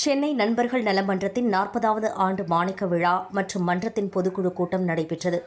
சென்னை நண்பர்கள் நலமன்றத்தின் நாற்பதாவது ஆண்டு மாணிக்க விழா மற்றும் மன்றத்தின் பொதுக்குழு கூட்டம் நடைபெற்றது.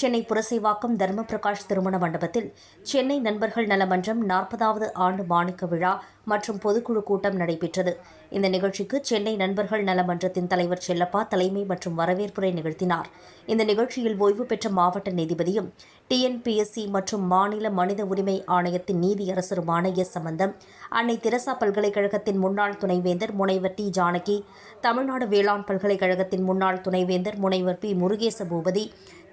சென்னை புரசைவாக்கம் தர்மபிரகாஷ் திருமண மண்டபத்தில் சென்னை நண்பர்கள் நலமன்றம் நாற்பதாவது ஆண்டு மாணிக்க விழா மற்றும் பொதுக்குழு கூட்டம் நடைபெற்றது. இந்த நிகழ்ச்சிக்கு சென்னை நண்பர்கள் நலமன்றத்தின் தலைவர் செல்லப்பா தலைமை மற்றும் வரவேற்புரை நிகழ்த்தினார். இந்த நிகழ்ச்சியில் ஓய்வு பெற்ற மாவட்ட நீதிபதியும் டிஎன்பிஎஸ்சி மற்றும் மாநில மனித உரிமை ஆணையத்தின் நீதியரசருமான எஸ். சம்பந்தம் அன்னை தெரசா பல்கலைக்கழகத்தின் முன்னாள் துணைவேந்தர் முனைவர் டி. ஜானகி தமிழ்நாடு வேளாண் பல்கலைக்கழகத்தின் முன்னாள் துணைவேந்தர் முனைவர் பி. முருகேச பூபதி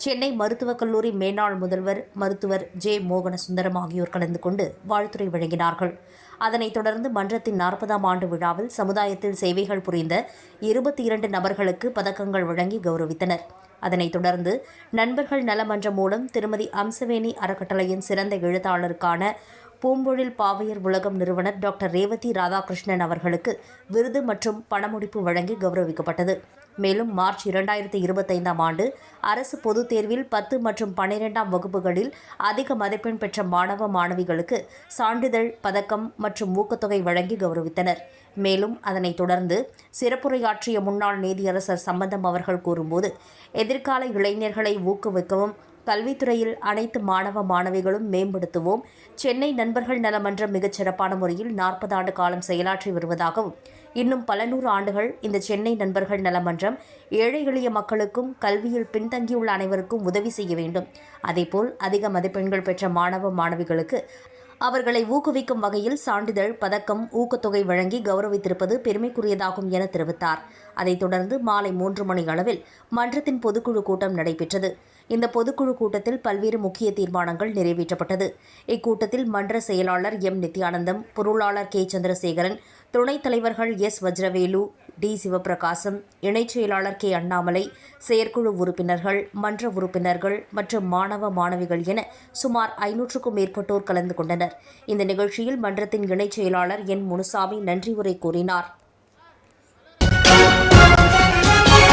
சென்னை மருத்துவக் கல்லூரி மேனாள் முதல்வர் மருத்துவர் ஜே மோகன சுந்தரம் ஆகியோர் கலந்து கொண்டு வாழ்த்துறை வழங்கினார்கள். அதனைத் தொடர்ந்து மன்றத்தின் நாற்பதாம் ஆண்டு விழாவில் சமுதாயத்தில் சேவைகள் புரிந்த இருபத்தி இரண்டு நபர்களுக்கு பதக்கங்கள் வழங்கி கௌரவித்தனர். அதனைத் தொடர்ந்து நண்பர்கள் நலமன்றம் மூலம் திருமதி அம்சவேணி அறக்கட்டளையின் சிறந்த எழுத்தாளருக்கான பூம்பொழில் பாவையர் உலகம் நிறுவனர் டாக்டர் ரேவதி ராதாகிருஷ்ணன் அவர்களுக்கு விருது மற்றும் பணமுடிப்பு வழங்கி கௌரவிக்கப்பட்டது. மேலும் மார்ச் இரண்டாயிரத்தி இருபத்தைந்தாம் ஆண்டு அரசு பொதுத் தேர்வில் பத்து மற்றும் பன்னிரெண்டாம் வகுப்புகளில் அதிக மதிப்பெண் பெற்ற மாணவ மாணவிகளுக்கு சான்றிதழ் பதக்கம் மற்றும் ஊக்கத்தொகை வழங்கி கௌரவித்தனர். மேலும் அதனைத் தொடர்ந்து சிறப்புரையாற்றிய முன்னாள் நீதியரசர் சம்பந்தம் அவர்கள் கூறும்போது எதிர்கால இளைஞர்களை ஊக்குவிக்கவும் கல்வித்துறையில் அனைத்து மாணவ மாணவிகளும் மேம்படுத்துவோம். சென்னை நண்பர்கள் நலமன்றம் மிகச் சிறப்பான முறையில் நாற்பது ஆண்டு காலம் செயலாற்றி வருவதாகவும் இன்னும் பல நூறு ஆண்டுகள் இந்த சென்னை நண்பர்கள் நலமன்றம் ஏழை எளிய மக்களுக்கும் கல்வியில் பின்தங்கியுள்ள அனைவருக்கும் உதவி செய்ய வேண்டும். அதேபோல் அதிக மதிப்பெண்கள் பெற்ற மாணவ மாணவிகளுக்கு அவர்களை ஊக்குவிக்கும் வகையில் சான்றிதழ் பதக்கம் ஊக்கத்தொகை வழங்கி கௌரவித்திருப்பது பெருமைக்குரியதாகும் என தெரிவித்தார். அதைத் தொடர்ந்து மாலை மூன்று மணி அளவில் மன்றத்தின் பொதுக்குழு கூட்டம் நடைபெற்றது. இந்த பொதுக்குழு கூட்டத்தில் பல்வேறு முக்கிய தீர்மானங்கள் நிறைவேற்றப்பட்டது. இக்கூட்டத்தில் மன்ற செயலாளர் எம். நித்யானந்தம் பொருளாளர் கே. சந்திரசேகரன் துணைத் தலைவர்கள் எஸ். வஜ்ரவேலு டி. சிவபிரகாசம் இணைச் செயலாளர் கே. அண்ணாமலை செயற்குழு உறுப்பினர்கள் மன்ற உறுப்பினர்கள் மற்றும் மாணவ மாணவிகள் என சுமார் ஐநூற்றுக்கும் மேற்பட்டோர் கலந்து கொண்டனர். இந்த நிகழ்ச்சியில் மன்றத்தின் இணைச் செயலாளர் என். முனுசாமி நன்றி உரை கூறினார்.